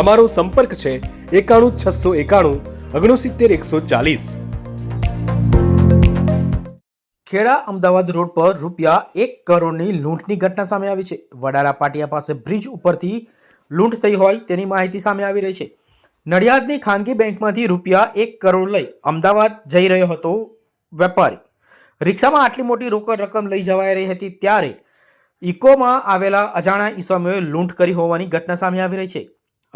અમારો સંપર્ક છે એકાણું છસો એકાણું ઓગણસિત્તેર એકસો ચાલીસ. ખેડા અમદાવાદ રોડ પર રૂપિયા એક કરોડની લૂંટની ઘટના સામે આવી છે. વડાલા પાટિયા પાસે બ્રિજ ઉપરથી લૂંટ થઈ હોય તેની માહિતી સામે આવી રહી છે. નડિયાદની ખાનગી બેંકમાંથી રૂપિયા એક કરોડ લઈ અમદાવાદ જઈ રહ્યો હતો વેપારી. રિક્ષામાં આટલી મોટી રોકડ રકમ લઈ જવાઈ રહી હતી ત્યારે ઇકોમાં આવેલા અજાણા ઈસમોએ લૂંટ કરી હોવાની ઘટના સામે આવી રહી છે.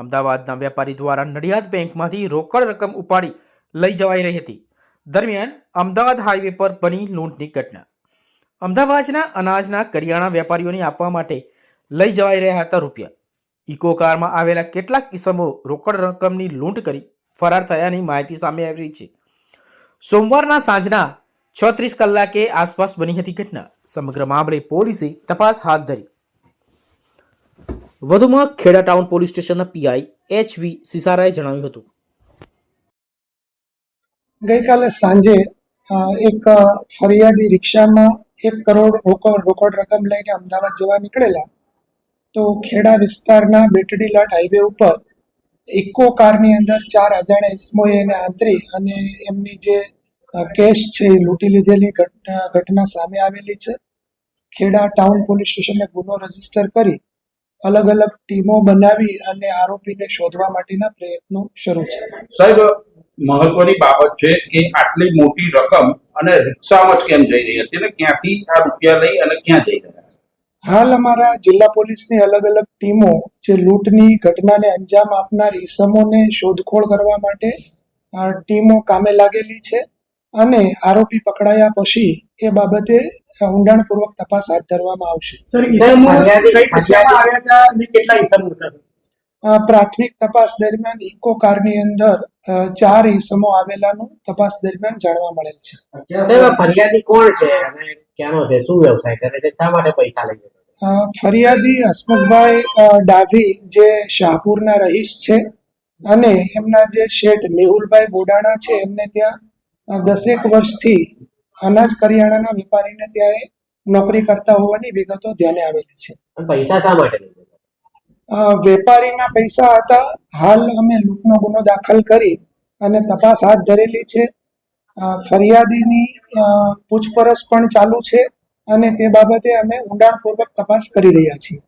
અમદાવાદના વેપારી દ્વારા નડિયાદ બેંકમાંથી રોકડ રકમ ઉપાડી લઈ જવાઈ રહી હતી. દરમિયાન અમદાવાદ હાઈવે પર બની લૂંટની ઘટના. અમદાવાદના અનાજના કરિયાણા વેપારીઓને આપવા માટે લઈ જવાઈ રહ્યા હતા રૂપિયા. ઇકો કારમાં આવેલા કેટલાક કિસ્મો રોકડ રકમની લૂંટ કરી ફરાર થયાની માહિતી સામે આવી રહી છે. સોમવારના સાંજના છત્રીસ કલાકે આસપાસ બની હતી ઘટના. સમગ્ર મામલે પોલીસે તપાસ હાથ ધરી. વધુમાં ખેડા ટાઉન પોલીસ સ્ટેશનના પીઆઈ એચ વી સિસારાએ જણાવ્યું હતું. ગઈકાલે સાંજે એક ફરિયાદી રિક્ષામાં એક કરોડ રોકડ રોકડ રકમ લઈને અમદાવાદ જવા નીકળેલા, તો ખેડા વિસ્તારના બેટડી લાટ હાઈવે ઉપર ઇકો કારની અંદર ચાર અજાણ્યા ઇસમોએ એને આંતરી અને એમની જે કેશ છે એ લૂંટી લીધેલી ઘટના સામે આવેલી છે. ખેડા ટાઉન પોલીસ સ્ટેશને ગુનો રજિસ્ટર કરી અલગ અલગ ટીમો બનાવી અને આરોપીને શોધવા માટેના પ્રયત્નો શરૂ છે. સાહેબ મહત્વની બાબત છે કે આટલી મોટી રકમ અને રિક્ષામાં જ કેમ જઈ રહી હતી અને ક્યાંથી આ રૂપિયા લઈ અને ક્યાં જઈ રહ્યા હાલ અમારા જિલ્લા પોલીસની અલગ અલગ ટીમો જે લૂંટની ઘટનાને અંજામ આપનાર ઈસમોને શોધખોળ કરવા માટે ટીમો કામે લાગેલી છે અને આરોપી પકડાયા પછી એ બાબતે ઊંડાણપૂર્વક તપાસ હાથ ધરવામાં આવશે. પ્રાથમિક તપાસ દરમિયાન ઇકો કારની અંદર ચાર ઈસમો આવેલાનું તપાસ દરમિયાન જાણવા મળેલ છે. ફરિયાદી કોણ છે અને ક્યાંનો છે? શું વ્યવસાય કરે છે? શા માટે પૈસા લઈ ફરિયાદી હસમુખભાઈ ડાભી જે શાહપુરના રહીશ છે અને એમના જે શેઠ મેહુલભાઈ બોડાણા છે એમને ત્યાં દસેક વર્ષથી અનાજ કરિયાણાના વેપારીને ત્યાં નોકરી કરતા હોવાની વિગતો ધ્યાને આવેલી છે. પૈસા શા માટે વેપારીના પૈસા હતા. હાલ અમે લૂંટનો ગુનો દાખલ કરી અને તપાસ હાથ ધરેલી છે. ફરિયાદીની પૂછપરછ પણ ચાલુ છે અને તે બાબતે અમે ઊંડાણપૂર્વક તપાસ કરી રહ્યા છીએ.